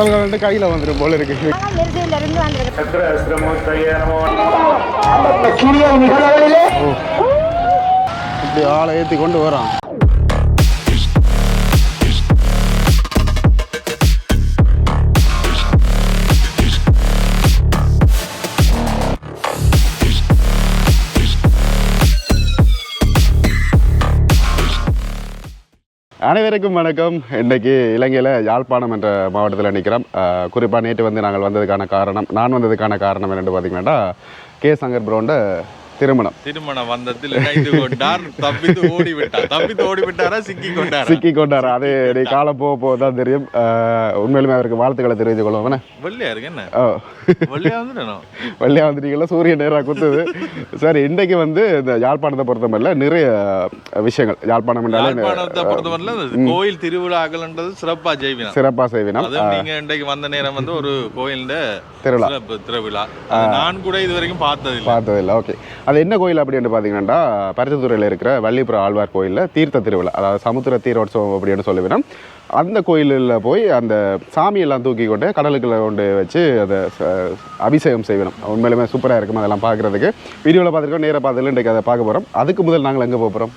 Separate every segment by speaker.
Speaker 1: குரல்கள் கையில் வந்துடும் போல இருக்கு. இப்படி ஆளை ஏற்றி கொண்டு வரான். அனைவருக்கும் வணக்கம். இன்றைக்கு இலங்கையில் யாழ்ப்பாணம் என்ற மாவட்டத்தில் நிற்கிறோம் குறிப்பாக நேற்று வந்து நாங்கள் வந்ததுக்கான காரணம் நான் வந்ததுக்கான காரணம் என்னென்னு பார்த்தீங்கன்னா கே சங்கர் ப்ரோண்ட திருமணம்.
Speaker 2: திருமண வந்தத்தில் இணைந்து கொண்டார் தப்பித்து ஓடி விட்டார் தப்பித்து சிக்கி கொண்டார்
Speaker 1: சிக்கி கொண்டார் அது நீ காலம் போக போக தான் தெரியும். உண்மையிலுமே அவருக்கு வாழ்த்துக்களை தெரிவித்துக் கொள்வோம்.
Speaker 2: வெள்ளையா இருக்கு என்ன? வெள்ளையா வந்துடணும்
Speaker 1: வெள்ளையா வந்துட்டீங்களா சூரியன் நேராக குத்துது. சரி இன்றைக்கு வந்து இந்த யாழ்ப்பாணத்தை பொறுத்த மாதிரில நிறைய விஷயங்கள். யாழ்ப்பாணம்
Speaker 2: யாழ்ப்பாணத்தை இந்த கோயில் திருவிழாக்கள்ன்றது சிறப்பா ஜெய்வினம்.
Speaker 1: சிறப்பாக
Speaker 2: அதுவும் நீங்க இன்றைக்கு வந்த நேரம் வந்து ஒரு கோயில்ல
Speaker 1: திருவிழா.
Speaker 2: திருவிழா. நான் கூட இது வரைக்கும் பார்த்தது இல்லை
Speaker 1: பார்த்ததில்ல. ஓகே. அது என்ன கோயில் அப்படின்னு பார்த்தீங்கன்னா பருத்தித்துறையில் இருக்கிற வள்ளிபுர ஆழ்வார் கோயிலில் தீர்த்த திருவிழா அதாவது சமுத்திர தீரோற்சவம் அப்படின்னு சொல்லுவேன் அந்த கோயிலில் போய் அந்த சாமியெல்லாம் தூக்கி கொண்டு கடலுக்குள்ளே கொண்டு வச்சு அதை ச- அபிஷேகம் செய்வோம் உண்மையிலுமே சூப்பராக இருக்கும் அதெல்லாம் பார்க்குறதுக்கு. வீடியோவில் பார்த்துருக்கோம் நேராக பார்த்துல இன்றைக்கு அதை பார்க்க போகிறோம் அதுக்கு முதல் நாங்கள் எங்கே போகிறோம்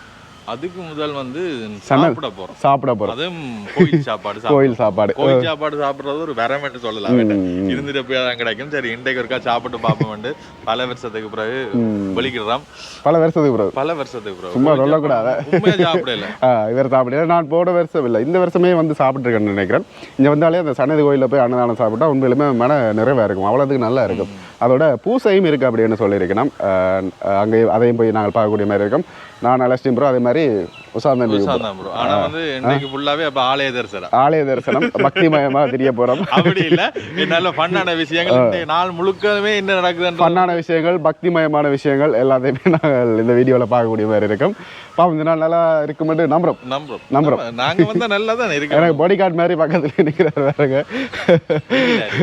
Speaker 2: அதுக்கு முதல் வந்து. சாப்பிட போறோம்.
Speaker 1: சாப்பிட போகிறோம்
Speaker 2: அதுவும் கோயில் சாப்பாடு.
Speaker 1: கோயில் சாப்பாடு.
Speaker 2: கோயில் சாப்பாடு சாப்பிடுறது ஒரு வரம் என்று சொல்லலாம் இருந்துட்டு போய் தான் கிடைக்கும். சரி இன்றைக்கு ஒருக்கா சாப்பிட்டு பார்ப்போம் பல வருஷத்துக்கு பிறகு வெளிக்கிடுறோம்
Speaker 1: பல வருஷத்துக்கு பிறகு.
Speaker 2: பல வருஷத்துக்கு பிறகு.
Speaker 1: சும்மா சொல்லக்கூடாது.
Speaker 2: சாப்பிடல.
Speaker 1: இவர் சாப்பிடல. நான் போன வருஷம் இல்லை. இந்த வருஷமே வந்து சாப்பிட்ருக்கேன்னு நினைக்கிறேன். இங்கே வந்தாலே அந்த சன்னதி கோயிலில் போய் அன்னதானம் சாப்பிட்டா உண்மையிலுமே மன நிறைவாக இருக்கும். அவ்வளோதுக்கு நல்லா இருக்கும். அதோட பூசையும் இருக்குது அப்படின்னு சொல்லியிருக்கணும் அங்கே அதையும் போய் நாங்கள் பார்க்கக்கூடிய மாதிரி இருக்கும். நான் அலஸ்டின் ப்ரோ அதே மாதிரி உசாந்தன்
Speaker 2: உஷாந்தான் bro. ஆனா வந்து இன்னைக்கு ஃபுல்லாவே அப்ப ஆலய தரிசனம்.
Speaker 1: ஆலய தரிசனம் பக்திமயமாக தெரிய போகிறோம்
Speaker 2: அப்படி இல்ல. நல்ல ஃபன்னான விஷயங்கள் நாள் முழுக்கவே என்ன நடக்குதுன்ற
Speaker 1: ஃபன்னான விஷயங்கள் பக்திமயமான விஷயங்கள் எல்லாத்தையுமே நாங்கள் இந்த வீடியோவில் பார்க்கக்கூடிய மாதிரி இருக்கும். பாவம் இந்த நாள் நல்லா இருக்குமென்று
Speaker 2: நம்புறோம்.
Speaker 1: நம்புறோம்.
Speaker 2: நம்ம- நாங்க வந்தா நல்லா தான் இருக்கு
Speaker 1: எனக்கு பாடி கார்டு மாதிரி பக்கத்துல நிற்கிறார் வேறங்க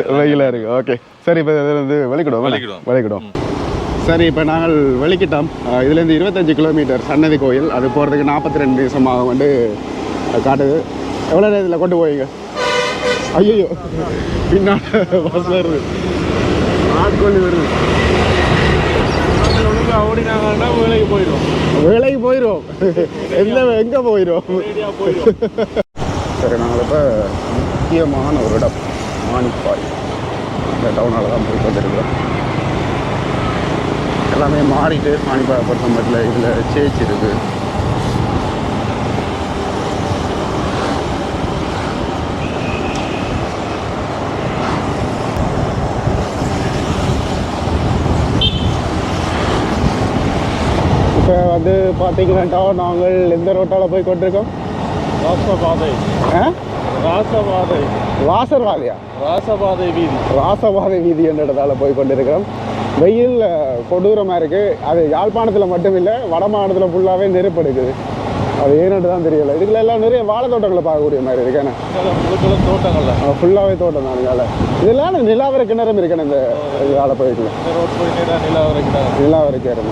Speaker 1: வெயிலாக இருக்கு. ஓகே. சரி இப்போ வந்து வெளிக்கிடுவோம்
Speaker 2: வெளிக்கிடுவோம்.
Speaker 1: வெளிக்கிடுவோம் சரி இப்போ நாங்கள் வெளிக்கிட்டோம். இதுலேருந்து இருபத்தஞ்சு கிலோமீட்டர் சன்னதி கோயில். அது போகிறதுக்கு நாற்பத்தி ரெண்டு நிமிஷமாக வந்து காட்டுது. எவ்வளோ நேரத்தில் கொண்டு போவீங்க? ஐயோ பின்னாடி பஸ் வருது. ஆட்கொள்ளி வருது.
Speaker 2: ஓடினாங்கன்னா வேலைக்கு போயிடும்
Speaker 1: வேலைக்கு போயிடுவோம். எந்த எங்கே போயிடும் சரி நாங்கள் இப்போ முக்கியமான ஒரு இடம் மாணிப்பாய் இந்த டவுனால் தான் போய் வந்துருக்கிறோம். எல்லாமே மாறிட்டு மானிப்பாய் பொறுத்த மட்டும் இதில் சேச் இருக்குது இப்போ வந்து பார்த்தீங்கன்னா நாங்கள் எந்த ரோட்டால் போய் கொண்டிருக்கோம்?
Speaker 2: ராசபாதை.
Speaker 1: ஆ?
Speaker 2: ராசபாதை.
Speaker 1: வாசர்வாதியா
Speaker 2: ராசபாதை வீதி.
Speaker 1: ராசபாதை வீதி என்ற இடத்தால போய் கொண்டிருக்கிறோம். வெயில் கொடூரமாக இருக்குது அது யாழ்ப்பாணத்தில் மட்டும் இல்லை வட மாநிலத்தில் ஃபுல்லாகவே நெருப்பு எடுக்குது அது ஏன்னு தான் தெரியல. இதுக்குள்ள எல்லாம் நிறைய வாழை தோட்டங்களை பார்க்கக்கூடிய மாதிரி இருக்கேன்
Speaker 2: முழுக்கள தோட்டங்கள்ல
Speaker 1: ஃபுல்லாகவே தோட்டம் தான் அதனால. இதெல்லாம் நிலாவர கிணறும் இருக்கேன் இந்த வாழை
Speaker 2: வரைக்கும்
Speaker 1: நிலாவர கிணறு.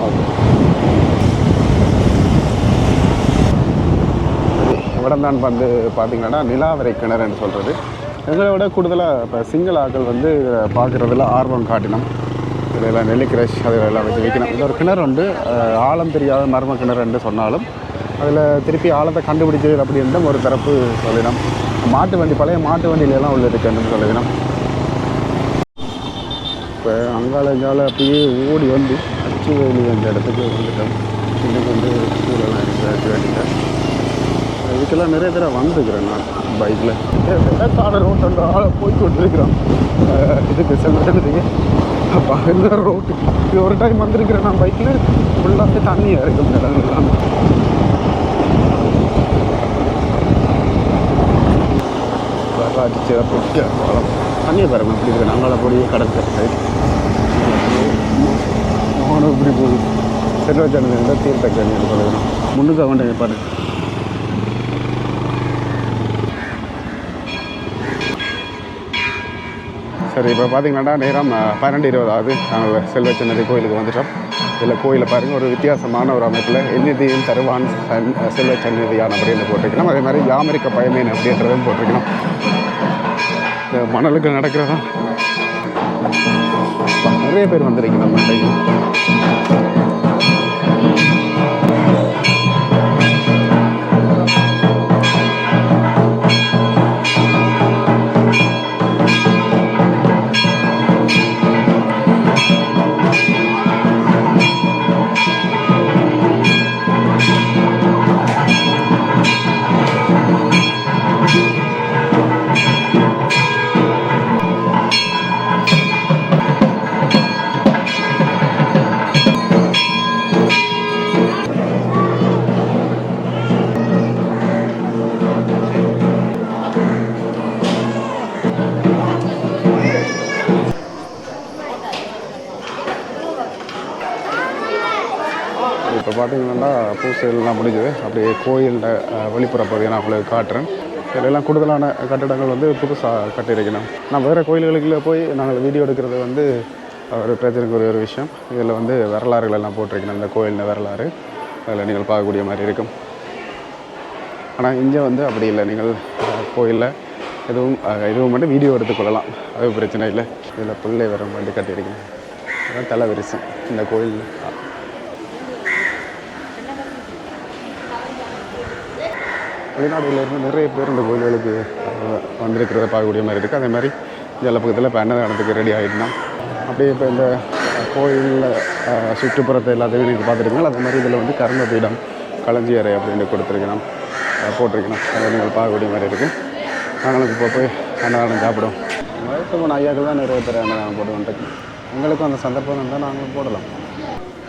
Speaker 1: இடம் தான் வந்து பார்த்தீங்கன்னா நிலாவரை கிணறுன்னு சொல்கிறது எங்களை விட கூடுதலாக இப்போ சிங்கள ஆட்கள் வந்து பார்க்குறதுல ஆர்வம் காட்டினோம். இதெல்லாம் நெல்லி கிரஷ் அதில் எல்லாம் வச்சு வைக்கணும் இது ஒரு கிணறு உண்டு. ஆழம் தெரியாத மர்ம கிணறு என்று சொன்னாலும் அதில் திருப்பி ஆழத்தை கண்டுபிடிச்சது அப்படின்ற ஒரு தரப்பு சொல்லினோம். மாட்டு வண்டி பழைய மாட்டு வண்டியிலலாம் உள்ள இருக்குன்னு சொல்லினோம். இப்போ அங்கால இங்கால அப்படியே ஓடி வந்து அச்சு வேலி அந்த இடத்துக்கு வந்துட்டோம். இன்னைக்கு வந்து ஸ்கூலெல்லாம் இருக்குது அச்சு வேலியில். இதுக்கெல்லாம் நிறைய தடவை வந்துக்கிறேன் நான் பைக்கில் கால ரோட் ஆளை போய் கொண்டிருக்கிறோம். இதுக்கு செல்லுறதுக்கு அப்போ இந்த ரோட்டு இது ஒரு டைம் வந்திருக்கிறேன். நான் பைக்கில் ஃபுல்லாக தண்ணியாக இருக்கும் இடங்கள்லாம் வரலாற்று சிறப்பு பாலம் தண்ணியை பாருங்க இப்படி இருக்கு. நாங்கள பொடியே கடற்கரை சைடு மோனம் இப்படி போகுது. செல்வச்சனது தீர்த்தக்கணி சொல்லணும் முன்னுக்கு அவன்கிட்ட பாருங்கள் சரி இப்போ பார்த்தீங்கன்னா நேரம் பன்னெண்டு இருபதாவது. நாங்கள் செல்வச்சன்னதி கோயிலுக்கு வந்துட்டோம். இதில் கோயிலை பாருங்கள் ஒரு வித்தியாசமான ஒரு அமைப்பில் எந்நிதியும் தருவான் சன் செல்வச்சன்னதியான அப்படின்னு போட்டிருக்கணும். அதே மாதிரி யாமரிக்க பயமேன் அப்படின்றதும் போட்டிருக்கணும். இந்த மணலுக்கு நடக்கிறதா? நிறைய பேர் வந்திருக்கீங்க நம்ம சேல்லாம் முடிஞ்சது. அப்படியே கோயிலில் வெளிப்புற பகுதியை நான் உங்களுக்கு காட்டுறேன். இதிலெல்லாம் கூடுதலான கட்டடங்கள் வந்து புதுசாக கட்டியிருக்கணும் நான் வேறு கோயில்களுக்குள்ளே போய் நாங்கள் வீடியோ எடுக்கிறது வந்து ஒரு பிரச்சனைக்குரிய ஒரு விஷயம். இதில் வந்து வரலாறுகள் எல்லாம் போட்டிருக்கணும் இந்த கோயிலின் வரலாறு. அதில் நீங்கள் பார்க்கக்கூடிய மாதிரி இருக்கும். ஆனால் இங்கே வந்து அப்படி இல்லை. நீங்கள் கோயிலில் எதுவும் எதுவும் மட்டும் வீடியோ எடுத்துக்கொள்ளலாம் அது பிரச்சனை இல்லை. இதில் பிள்ளை வர மாதிரி கட்டியிருக்கணும் அதான் தலைவரிசை. இந்த கோயில் வெளிநாடுகளிலிருந்து நிறைய பேர் இந்த கோயில்களுக்கு வந்திருக்கிறத பார்க்கக்கூடிய மாதிரி இருக்குது அதே மாதிரி ஜலப்பக்கத்தில் இப்போ அன்னதானத்துக்கு ரெடி ஆகிட்டுனா அப்படியே இப்போ இந்த கோயிலில் சுற்றுப்புறத்தை எல்லாத்தையும் நீங்கள் பார்த்துருக்கீங்களா? அதே மாதிரி இதில் வந்து கர்ம பீடம் களஞ்சியறை அப்படின்னு கொடுத்துருக்கணும். போட்டிருக்கணும். அதை நீங்கள் பார்க்கக்கூடிய மாதிரி இருக்குது நாங்களும் இப்போ போய் அன்னதானம் சாப்பிடுவோம். வயசு போன ஐயாக்கள் தான் நிறைய பேர் அன்னதானம் போட்டு வந்துருக்கு எங்களுக்கும் அந்த சந்தர்ப்பம் இருந்தால் நாங்களும் போடலாம்.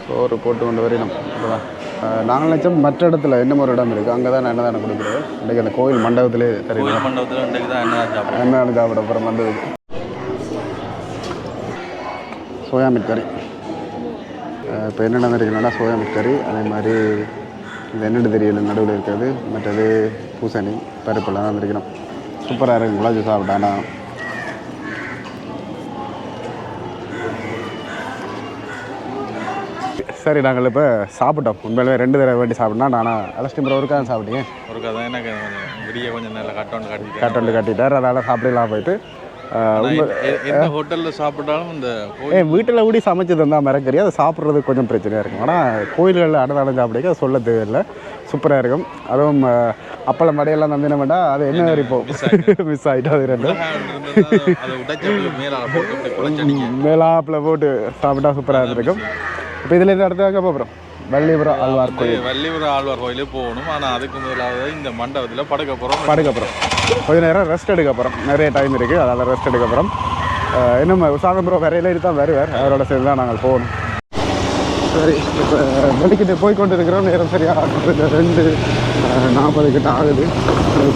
Speaker 1: சோறு போட்டு கொண்டு வரையணும் அவ்வளோதான் நாங்கள் நினச்சோம் மற்ற இடத்துல இன்னும் ஒரு இடம் இருக்குது அங்கே தான் அன்னதானம் கொடுக்குறது? இன்றைக்கி அந்த கோயில் மண்டபத்திலே தெரியும்?
Speaker 2: கோயில் மண்டபத்தில் இன்றைக்கு தான் என்ன சாப்பிடுவோம்
Speaker 1: அன்னதானம் சாப்பிட அப்புறம் வந்தது சோயா மீட் கறி. இப்போ என்ன நடந்திருக்குன்னா சோயா மீட் கறி அதே மாதிரி இது என்னென்னு தெரியல நடுவில் இருக்கிறது மற்றது பூசணி பருப்பெல்லாம் வந்திருக்கணும் சூப்பராக இருக்கு. குழாச்சி சாப்பிட்டானா சரி நாங்கள் இப்போ சாப்பிட்டோம். உண்மையிலே ரெண்டு தடவை வேண்டி சாப்பிட்டோம்னா நானும் அலஸ்டி ப்ரோ ஒருக்காக சாப்பிட்டீங்க?
Speaker 2: ஒரு கதை? எனக்கு விடிய கொஞ்சம் நல்லா கட்டவுண்டு கட்டிட்டேன்
Speaker 1: கட்டொண்டு கட்டிட்டார் அதனால் சாப்பிடலாம் போயிட்டு.
Speaker 2: எந்த ஹோட்டலில் சாப்பிட்டாலும் இந்த
Speaker 1: ஏன் வீட்டில் ஊடி சமைச்சு தந்தால் மறக்கறி அதை சாப்பிட்றது கொஞ்சம் பிரச்சனையாக இருக்கும். ஆனால் கோயில்களில் அன்னதானம் சாப்பிடுக்க சொல்ல தேவையில்லை. சூப்பராக இருக்கும். அதுவும் அப்பளம் மடையெல்லாம் தந்தின வேண்டாம் அது என்ன வரைப்போம் மிஸ் ஆகிட்டு அது ரெண்டும்.
Speaker 2: அதை
Speaker 1: மேலாப்பில் போட்டு சாப்பிட்டா சூப்பராக இருக்கும் இப்போ இதில் இருந்து அடுத்து அங்கே போகிறோம் வள்ளிபுரம் ஆழ்வார் கோயில்
Speaker 2: வள்ளிபுரம் ஆழ்வார் கோயிலுக்கு போகணும் ஆனால் அதுக்கு முதலாவது இந்த மண்டபத்தில் படுக்க போகிறோம்
Speaker 1: படுக்கப்புறம் கொஞ்ச நேரம் ரெஸ்ட் எடுக்க போகிறோம் நிறைய டைம் இருக்குது அதனால் ரெஸ்ட் எடுக்க போகிறோம் இன்னும் சாதம்பரம் வரையில தான் வருவார் அவரோட சேர்ந்து தான் நாங்கள் போகணும் சரி இப்போ வெளிக்கிட்டு போய் கொண்டு இருக்கிறோம் நேரம் சரியாக ரெண்டு நாற்பது கிட்ட ஆகுது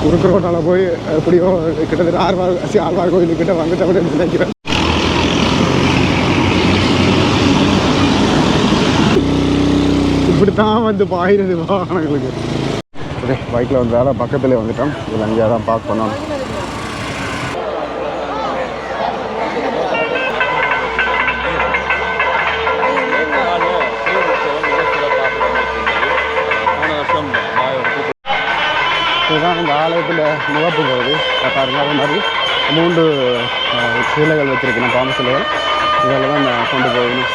Speaker 1: குறுக்கு ரோட்டால் போய் எப்படியோ கிட்டத்தட்ட ஆழ்வார் ஆழ்வார் கோயிலுக்கிட்ட வந்துட்டு அப்படின்னு நினைக்கிறேன் இப்படித்தான் வந்து பாயிறது வாகனங்களுக்கு. ஓகே பைக்கில் வந்ததால் பக்கத்தில் வந்துட்டோம். இதில் அங்கேயே தான் பார்க் பண்ணோம். இதுதான் இந்த ஆலயத்தில் முகப்பு போகுது. பாருங்க அதே மாதிரி மூன்று சீலைகள் சிலைகள் வச்சுருக்கணும் பாம்பு சிலைகள். இதில் தான் நான் கொண்டு போகணும்.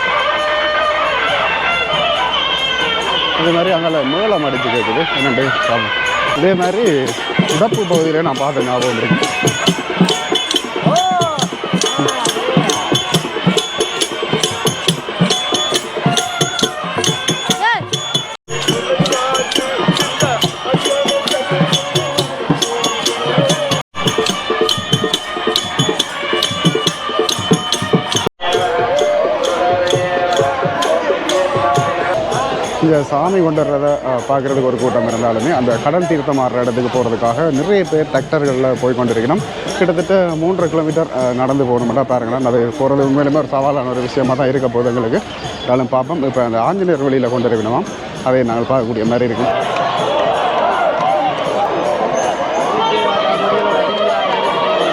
Speaker 1: இதே மாதிரி அங்கே மேளம் அடிச்சு கேட்குது என்னண்டு இதே மாதிரி உடப்பு பகுதியில் நான் பார்த்த ஞாபகம் இருக்குது இங்கே சாமி கொண்டுடுறத பார்க்குறதுக்கு ஒரு கூட்டம் இருந்தாலுமே அந்த கடல் தீர்த்தம் ஆடுற இடத்துக்கு போகிறதுக்காக நிறைய பேர் டிராக்டர்களில் போய் கொண்டிருக்கணும் கிட்டத்தட்ட மூன்றரை கிலோமீட்டர் நடந்து போகணும்னா பாருங்களேன். அது போகிறது உண்மையிலுமே ஒரு சவாலான ஒரு விஷயமா தான் இருக்க போகுது எங்களுக்கு. இருந்தாலும் பார்ப்போம் இப்போ அந்த ஆஞ்சநேயர் வழியில் கொண்டு இருக்கணுமா அதை நாங்கள் பார்க்கக்கூடிய மாதிரி இருக்கும்.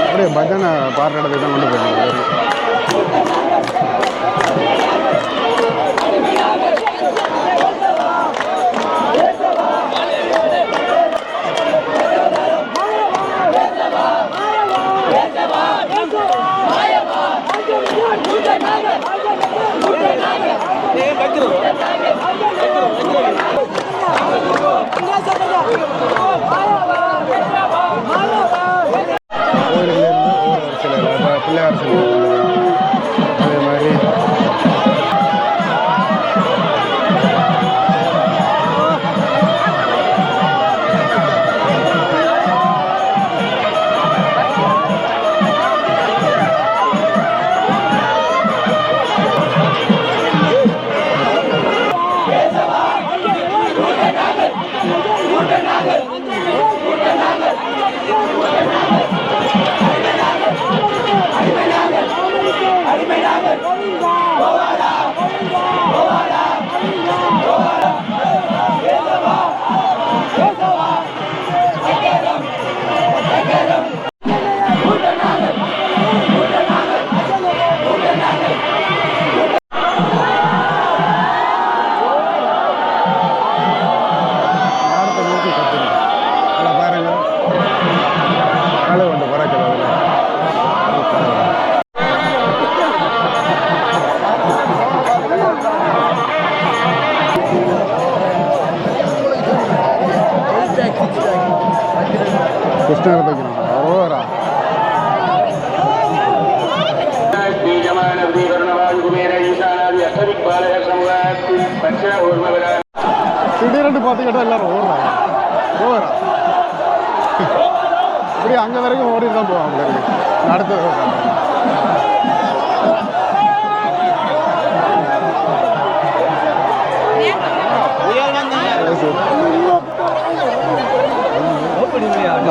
Speaker 1: அப்படியே பஜனை பாடுற இடத்துக்கு தான் கொண்டு போயிருக்கோம்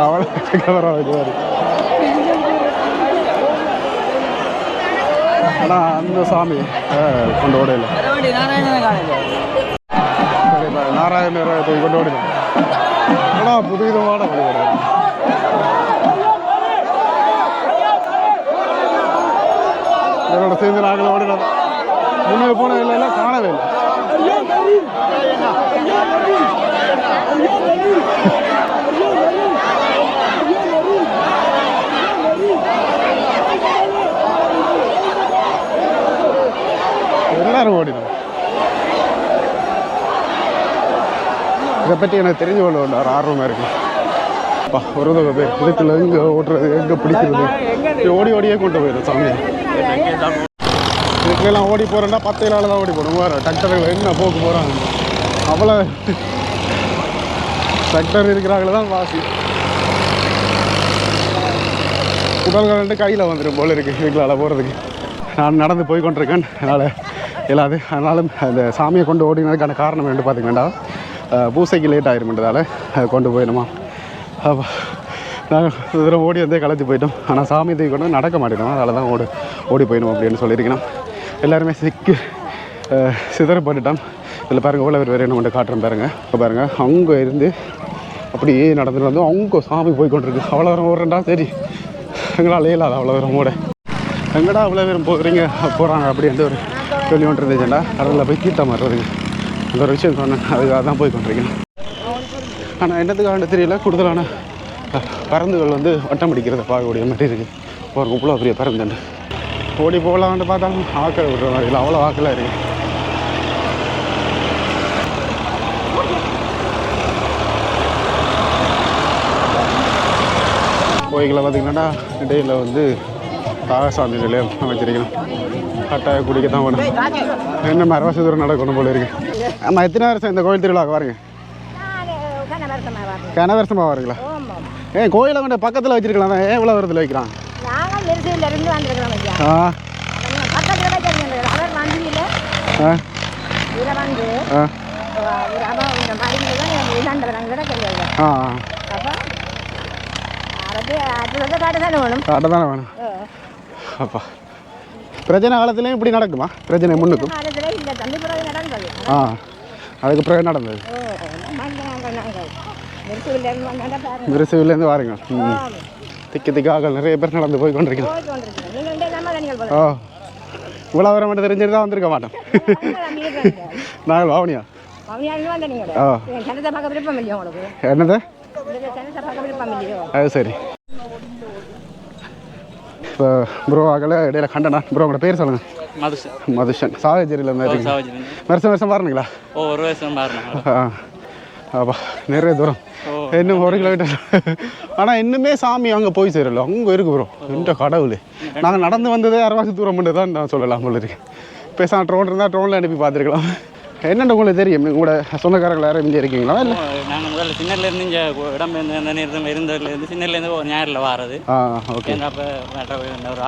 Speaker 1: அவளை கவரா வைக்கிறாரு ஆனால் அந்த சாமி கொண்டு ஓடையில் சரி இப்போ கொண்டு ஓடினோம் ஆனால் புதுவிதமான வழிபாடு இதோட சேர்ந்து நாங்கள் ஓடினோம் முன்னே போன இல்லை காணவே இல்லை எல்லாரும் ஓடினோம் இதை பற்றி எனக்கு தெரிஞ்சு கொள்ள வேண்டாம் ஒரு ஆர்வமாக இருக்கு. அப்பா ஒரு தடவை பேர் இதுக்குள்ள எங்கே ஓட்டுறது எங்கே பிடிக்கிறது? ஓடி ஓடியே கொண்டு போயிடும் சாமி. இதுக்குலாம் ஓடி போகிறேன்னா பத்து நாள் தான் ஓடி போகணும். வேறு டக்டர்கள் என்ன போக்கு போகிறாங்க அவ்வளோ டக்டர் இருக்கிறாங்களே தான் வாசி. உடல்கள் ரெண்டு கையில் வந்துடும் போல இருக்குது எங்களால் போகிறதுக்கு நான் நடந்து போய் கொண்டிருக்கேன். அதனால் இல்லாது ஆனாலும் அந்த சாமியை கொண்டு ஓடினதுக்கான காரணம் என்ன பார்த்தீங்கன்னா பூசைக்கு லேட் ஆயிருமென்றதால கொண்டு போயிடுமா. அப்போ நாங்கள் தூரம் ஓடி வந்தே களைச்சி போயிட்டோம். ஆனால் சாமி தூக்கி கொண்டு நடக்க மாட்டேனோம் அதனால தான் ஓடி ஓடி போயிடும் அப்படின்னு சொல்லியிருக்கணும் எல்லாருமே சிக்கு சிதறப்பட்டுட்டான் இதில் பாருங்கள் எவ்வளோ பேர் வேறு என்ன கொண்டு காட்டுறேன் பாருங்கள் இப்போ பாருங்கள் அங்கே இருந்து அப்படியே நடந்துட்டு வந்து அவங்க சாமி போய் கொண்டிருக்கு. அவ்வளோ தூரம் ஓடுறேன்டா சரி. எங்களால் இயலாது அவ்வளோ தூரம் ஓட. எங்கடா அவ்வளோ தூரம் போகிறீங்க போகிறாங்க அப்படின்ட்டு ஒரு சொல்லி கொண்டு இருந்துச்சுன்னா அதில் போய் தீர்த்தம் மாறுறதுங்க அந்த ஒரு விஷயம் சொன்னேன். அதுக்காக தான் போய் கொண்டிருக்கேன். ஆனால் என்னத்துக்காக தெரியல. கூடுதலான பறந்துகள் வந்து வட்டம் அடிக்கிறத பார்க்கக்கூடிய மாதிரி இருக்குது ஒரு இவ்வளோ பெரிய பறந்துண்டு ஓடி போகலான்னு பார்த்தாலும் ஆக்கலை விடுற மாதிரி இல்லை. அவ்வளோ ஆக்கலாக இருக்குது கோயிலில் பார்த்திங்கன்னா இடையில் வந்து தாகசாந்தி நிலையம் அமைச்சிருக்கிறோம் கட்டாய குடிக்க தான் வேணும். என்ன மரவாசி தூரம் நடக்கணும் போல இருக்கு? ஆமாம் எத்தனை வருஷம் இந்த கோயில் திருவிழாக்கு வாருங்க?
Speaker 3: நான் கனவரத்தமாக வரேன்
Speaker 1: கன வருஷமாக வாருங்களா? ஏன் கோயிலை கொண்டு பக்கத்தில் வச்சிருக்கலாம். ஏன் இவ்வளோ வருதில் வைக்கிறான்? ஆ. ஆ. ஆ. ஆ
Speaker 3: வேணும்.
Speaker 1: அப்பா. பிரச்சனை காலத்துலேயும் இப்படி நடக்குமா? பிரச்சனை முன்னுக்கும். ஆ அதுக்கு பிறகு நடந்தது.
Speaker 3: ஓ
Speaker 1: விருசுவிலேருந்து வாருங்க. திக்கு திக்காக நிறைய பேர் நடந்து போய்
Speaker 3: போல
Speaker 1: ஓ இவ்வளோ வர மட்டும் தெரிஞ்சுட்டு தான் வந்திருக்க மாட்டோம். நாங்கள் வாவனியா.
Speaker 3: அவனியாருந்து வந்த நீங்கள்
Speaker 1: ஆ
Speaker 3: சனத்தை பார்க்க விருப்பம் இல்லையா உங்களுக்கு
Speaker 1: என்னது
Speaker 3: உங்களுக்கு சனத்தை பார்க்க விருப்பம் இல்லையோ
Speaker 1: அது சரி இப்போ ப்ரோ ஆகல இடையில கண்டனா? ப்ரோ உங்களோட பேர் சொல்லுங்க.
Speaker 4: மதுசன்
Speaker 1: மதுஷன். சாவேச்சேரியில் இருக்கு
Speaker 4: சாவஜிலிருந்து
Speaker 1: வருஷம் வருஷம் பாருங்களா
Speaker 4: ஓ ஒரு வயசு பாருங்க
Speaker 1: ஆ அப்பா நிறைய தூரம். இன்னும் ஒரு கிலோமீட்டர் ஆனால் இன்னுமே சாமி அங்கே போய் சேரல. அங்கே இருக்கு ப்ரோ இந்த கடவுள். நாங்கள் நடந்து வந்ததே அரைவாசி தூரம் மட்டும் தான் நான் சொல்லலாம் போல இருக்கு. பேசாம ட்ரோன் இருந்தால் ட்ரோனில் அனுப்பி பார்த்துருக்கலாம். என்னென்ன உங்களுக்கு தெரியும்? உங்களோட சொந்தக்காரர்கள் யாரும் இங்கே இருக்கீங்களா? இல்லை?
Speaker 4: நாங்கள் முதல்ல சின்னலேருந்து இங்கே இடம்பெயர்ந்து இருந்ததுலேருந்து சின்னலேருந்து ஒரு ஞாயிறில் வாரது.
Speaker 1: ஆ ஓகே.
Speaker 4: அப்போ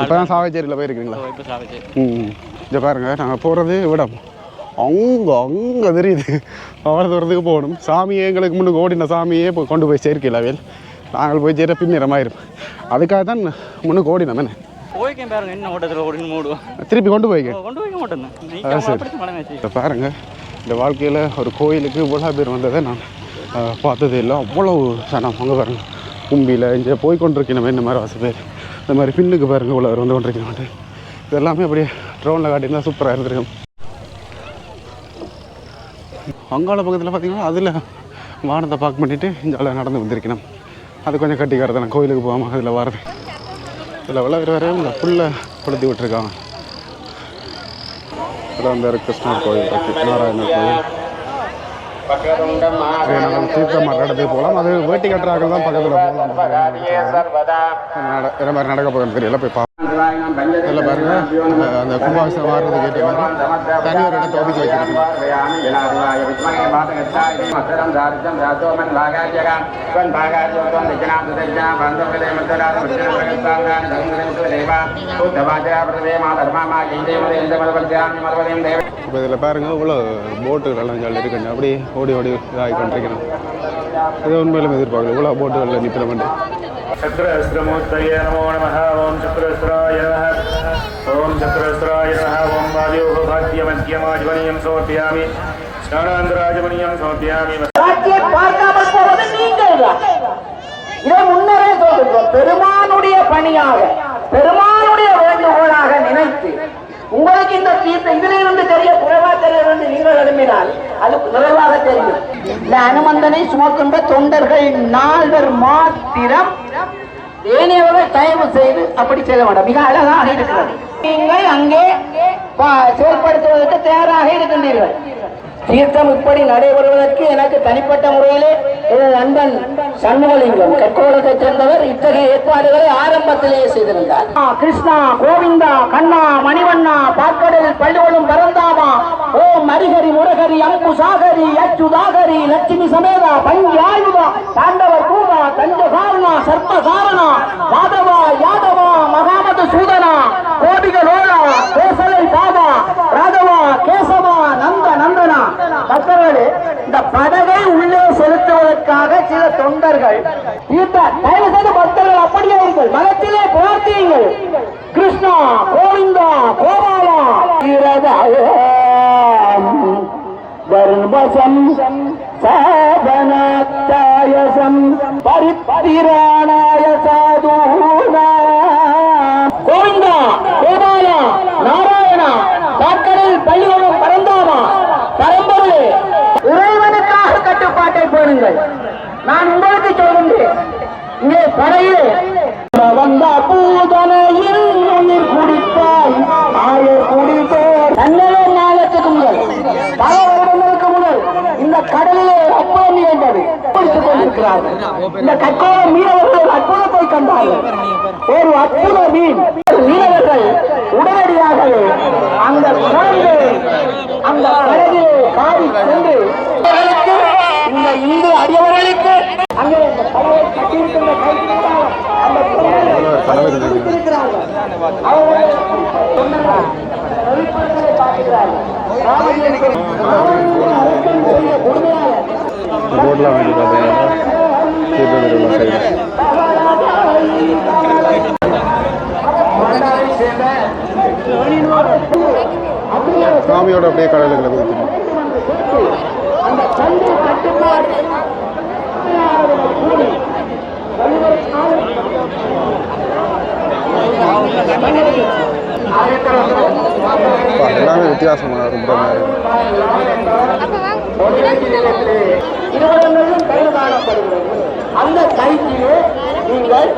Speaker 1: இப்போ தான் சாவேச்சேரியில் போயிருக்கீங்களா?
Speaker 4: இப்போ சாவஜி
Speaker 1: ம் இதை பாருங்க நாங்கள் போகிறது விடம் அங்கே அங்கே தெரியுது. அவ்வளோ தூரத்துக்கு போகணும். சாமியே எங்களுக்கு முன்னுக்கு ஓடின சாமியே இப்போ கொண்டு போய் சேர்க்கல வேல் நாங்கள் போய் சேர பின்னிறமாயிரும் அதுக்காக தான் முன்னுக்கு ஓடினோம் என்ன?
Speaker 4: போய்க்கேன் பாருங்க என்ன ஓட்டத்தில் ஓடின்னு மூடுவோம்.
Speaker 1: திருப்பி கொண்டு போய்க்க.
Speaker 4: ஓ, கொண்டு போய்க்க மாட்டேன் நீ
Speaker 1: இந்த வாழ்க்கையில் ஒரு கோயிலுக்கு இவ்வளோ பேர் வந்ததை நான் பார்த்ததே இல்லை அவ்வளோ சனம் அங்கே பாருங்க. கும்பியில் இங்கே போய் கொண்டிருக்கணுமே இந்த மாதிரி வசதி பேர் இந்த மாதிரி பின்னுக்கு பாருங்க இவ்வளோ பேர் வந்து கொண்டிருக்கணும் இது எல்லாமே அப்படியே ட்ரோனில் காட்டியிருந்தா சூப்பராக இருந்திருக்கும். அங்காள பக்கத்தில் பார்த்தீங்கன்னா அதில் வானத்தை பார்க் பண்ணிவிட்டு இங்கே நடந்து வந்திருக்கணும். அது கொஞ்சம் கட்டிக்காரதான நான் கோயிலுக்கு போகாமல் அதில் வரது. இதில் எவ்வளோ வரையும் இந்த புல்லை கொளுத்தி விட்டுருக்காங்க. இதில் வந்து ஒரு கிருஷ்ணர் கோயில் இருக்கு நாராயணர் கோயில்
Speaker 5: வக்ரதுண்டம்
Speaker 1: இது நம்ம தீர்த்தம் இடத்துக்கு போகலாம். அது வேட்டி கட்டுறாக்கள் தான் பக்கத்தில் போகலாம். என்ன மாதிரி நடக்க போகிறது தெரியல. போய் இதில் பாருங்க. அந்த கும்பாபிஷேகம் ஏற்ற மாதிரி தனி ஒரு இடத்தை ஒதுக்கி வச்சிருக்கீங்க இப்போ இதில் பாருங்க இவ்வளோ போட்டுகள் எல்லாம் இருக்குங்க. அப்படியே ஓடி ஓடி இதாகி கொண்டிருக்கிறோம் இது உண்மையிலும் எதிர்பார்க்கல. இவ்வளோ போட்டுகளில்
Speaker 6: நிற்கிற மாட்டேன் சக்கரஸ்திரமூர்த்தய நமோ நம ஓம் சக்கரஸ்திராய ஓம் சக்கரஸ்திராய ஓம் பாதியோபாத்தியமத்தியமாஜ்வனியம் சமர்ப்பியாமி. ஸ்நானாந்தராஜமணியம்
Speaker 7: சமர்ப்பியாமி. பார்க்காமல் போவது நீங்கள் இதை முன்னரே சொல்லுங்கள் பெருமானுடைய பணியாக பெருமானுடைய வேண்டுகோளாக நினைத்து உங்களுக்கு இந்த தீர்த்த இதிலிருந்து தெரிய புறவா தெரிய நீங்கள் எழுப்பினால் அது நிறைவாக தெரியும். இந்த அனுமந்தனை சுமக்கின்ற தொண்டர்கள் நால்வர் மாத்திரம் ஏனையவர்கள் தயவு செய்து அப்படி செய்ய வேண்டாம். மிக அழகாக இருக்கிறது. நீங்கள் அங்கே செயல்படுத்துவதற்கு தயாராக இருக்கின்றீர்கள். தீர்த்தம் இப்படி நடைபெறுவதற்கு எனக்கு தனிப்பட்ட முறையிலே எனது நண்பன் சண்முகலிங்கம் கற்கோளத்தை சேர்ந்தவர். இத்தகைய ஏற்பாடுகளை ஆரம்பத்திலேயே செய்திருந்தார். கிருஷ்ணா கோவிந்தா கண்ணா மணிவண்ணா பாக்கடலில் பள்ளிகளும் பரந்தாமா ஓம் மரிகரி முரகரி அங்கு சாகரி அச்சுதாகரி லட்சுமி சமேதா பஞ்சாயுதா தாண்டவர் பூமா தஞ்சை இங்கே
Speaker 1: சாமியோட அப்படியே கடலுக்குள்ள குதிக்கணும் எல்லாமே வித்தியாசமாக ரொம்ப
Speaker 7: இருவரும் அந்த கைதிலே நீங்கள்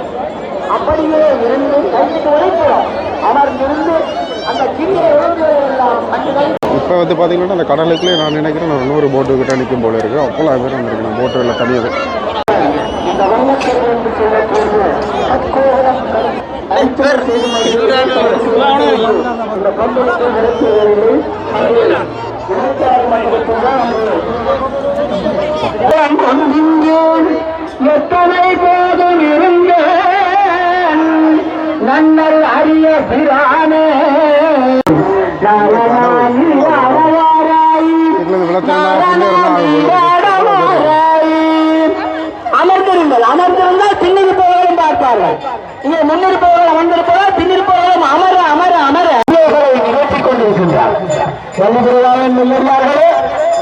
Speaker 7: அப்படியே இருந்து கைக்கு உழைக்கிறோம் அமர்ந்திருந்து
Speaker 1: இப்போ வந்து பார்த்தீங்கன்னா அந்த கடலுக்குள்ளே நான் நினைக்கிறேன் நான் இன்னொரு போட்டு கிட்ட நிற்கும் போல இருக்கு. அப்போலாம் பேர் வந்திருக்கு நான் போட்டுகளில் தனியாக
Speaker 7: இந்த வண்ணத்தில் என்று சொல்லக்கூடிய அக்கோலம் ஐம்பது செய்து இந்த பந்தலுக்கு நடத்துவதில்லை அங்கே இருபத்தாறு மண்டலத்தில் தான் கொண்டின்றேன் எத்தனை போதும் இருந்தேன் நன்னல் அரிய பிரானே
Speaker 1: விளக்கம்
Speaker 7: அமர்ந்திருங்கள். அமர்ந்திருந்தால் பின்னிருப்பவர்களும் பார்ப்பார்கள். இங்கே முன்னிருப்பவர்கள் அமர்ந்திருப்பவர்கள் பின்னிருப்பவர்களும் அமர அமர அமர. இவைகளை நிகழ்த்திக் கொண்டிருக்கின்றார்.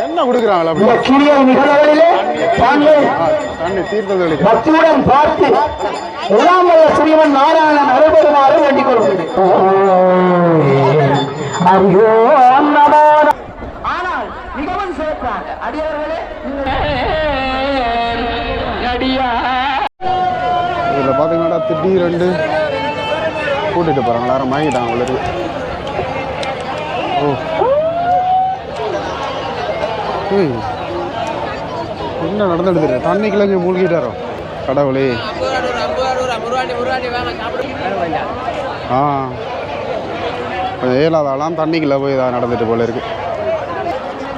Speaker 1: என்ன கொடுக்குறாங்களா
Speaker 7: இந்த சிறிய நிகழ்வுகளிலே பக்தியுடன் பார்த்து எல்லாம் வல்ல ஸ்ரீமன் நாராயணன் அருள்பெருமாறு வேண்டிக் கொள்கிறேன். ஐயோ நமோ ஆனால் மிகவும் சிறப்பாக அடியவர்களே அடியா
Speaker 1: இதில் பார்த்தீங்கன்னா திடீர் ரெண்டு. கூட்டிகிட்டு போகிறாங்க எல்லாரும் வாங்கிட்டாங்க உள்ளது. ஓ. என்ன நடந்துடுது தண்ணிக்குள்ள இங்கே மூழ்கிட்டாரோ? கடவுளே. ஆ. ஏழாதாலாம் தண்ணிக்குள்ளே போய் இதாக நடந்துட்டு போல இருக்கு.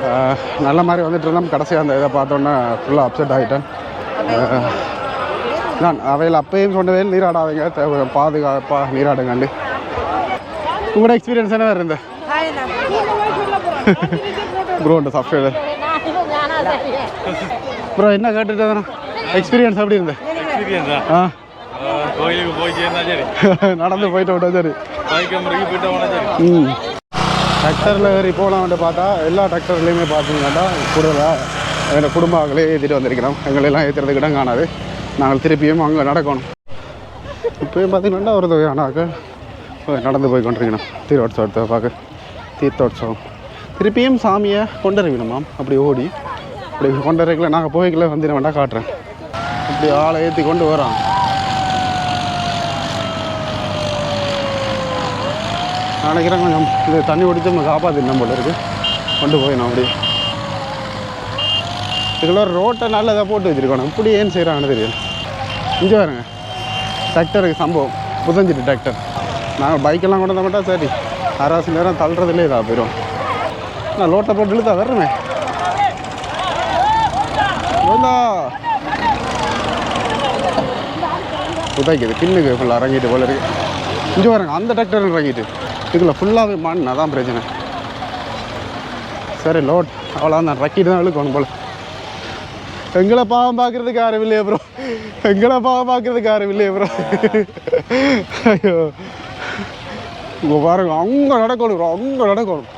Speaker 1: ஆ, நல்ல மாதிரி வந்துட்டு இருந்தோம். கடைசியாக அந்த இதை பார்த்தோன்னே ஃபுல்லாக அப்செட் ஆகிட்டேன் நான் அவையில் அப்பயும் சொன்னதே நீராடாதீங்க. தேவை பாதுகாப்பாக நீராடுங்கண்டு. உங்களோட எக்ஸ்பீரியன்ஸ் என்ன இருந்த ப்ரோண்ட சாஃப்ட்வேர் ப்ரோ என்ன கேட்டுட்டு எக்ஸ்பீரியன்ஸ் எப்படி இருந்த ஆ.
Speaker 2: கோயிலுக்கு போய் சேர்ந்தா சரி.
Speaker 1: நடந்து போயிட்டு விட்டா சரி.
Speaker 2: பைக் முறைக்கு போயிட்டு போனா சரி.
Speaker 1: ம். டிராக்டரில் ஏறி போகலாம்னு பார்த்தா எல்லா டிராக்டர்லையுமே பார்த்தீங்கன்னா கூடுதலாக எங்கள் குடும்ப ஆக்களே ஏற்றிட்டு வந்திருக்கிறோம். எங்களெல்லாம் ஏற்றுறதுக்கு இடம் காணாது. நாங்கள் திருப்பியும் அங்கே நடக்கணும். இப்போயும் பார்த்தீங்கன்னா ஒரு தொகையானாக்க நடந்து போய் கொண்டிருக்கணும் தீரோட்சவத்தை பார்க்க. தீர்த்தோட்சவம் திருப்பியும் சாமியை கொண்டறிவிடுமாம். அப்படி ஓடி அப்படி கொண்டறிக்கல நாங்கள் போய்க்கல வந்து வேண்டாம் காட்டுறேன். அப்படி ஆளை ஏற்றி கொண்டு வரோம் நினைக்கிறேன் கொஞ்சம் இது தண்ணி குடிச்சு நம்ம காப்பாற்றிடணும் போல இருக்கு. கொண்டு போயிடும் அப்படியே. இதுக்குள்ள ரோட்டை நல்லதாக போட்டு வச்சிருக்கணும். இப்படி ஏன் செய்கிறாங்கன்னு தெரியும் இங்கே பாருங்க. டிராக்டருக்கு சம்பவம். புதஞ்சிட்டு டிராக்டர் நாங்கள் பைக்கெல்லாம் கொண்டு வந்த மாட்டா சரி. அரைவாசி நேரம் தள்ளுறதுலே இதாக போயிடும் நான் லோட்டை போட்டு இழுத்தா வர்றமே புதைக்குது. பின்னுக்கு ஃபுல்லாக இறங்கிட்டு போல இருக்கு. இங்கே பாருங்க அந்த டிராக்டர் இறங்கிட்டு. இதுக்குள்ள ஃபுல்லாகவே மண் தான் பிரச்சனை. சரி லோட் அவ்வளோ தான் ரக்கிட்டு தான் இழுக்கணும் போல. எங்களை பாவம் பார்க்கறதுக்கு யாரும் இல்லையே ப்ரோ எங்களை பாவம் பார்க்குறதுக்கு யாரும் இல்லையே ப்ரோ ஐயோ. இங்கே பாருங்க அங்கே நடக்கணும் ப்ரோ அங்கே நடக்கணும்.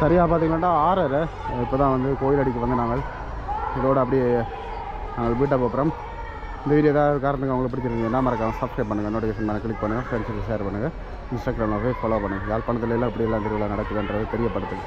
Speaker 1: சரியாக பார்த்தீங்கன்னா ஆறரை இப்போ தான் வந்து கோயில் அடிக்க வந்து நாங்கள். இதோட அப்படியே நாங்கள் வீட்டை போகிறோம் இந்த வீடியோ ஏதாவது காரணத்துக்கு அவங்களுக்கு பிடிச்சிருந்தீங்கன்னா மறக்காம சப்ஸ்கிரைப் பண்ணுங்கள் நோட்டிஃபிகேஷன் மேலே கிளிக் பண்ணுங்கள் ஃப்ரெண்ட்ஸுக்கு ஷேர் பண்ணுங்கள் இன்ஸ்டாகிராமில் போய் ஃபாலோ பண்ணுங்கள் யாழ்ப்பாணத்துல எல்லாம் இப்படி எல்லாம் திருவிழா நடக்குதுன்றது தெரியப்படுத்துங்க.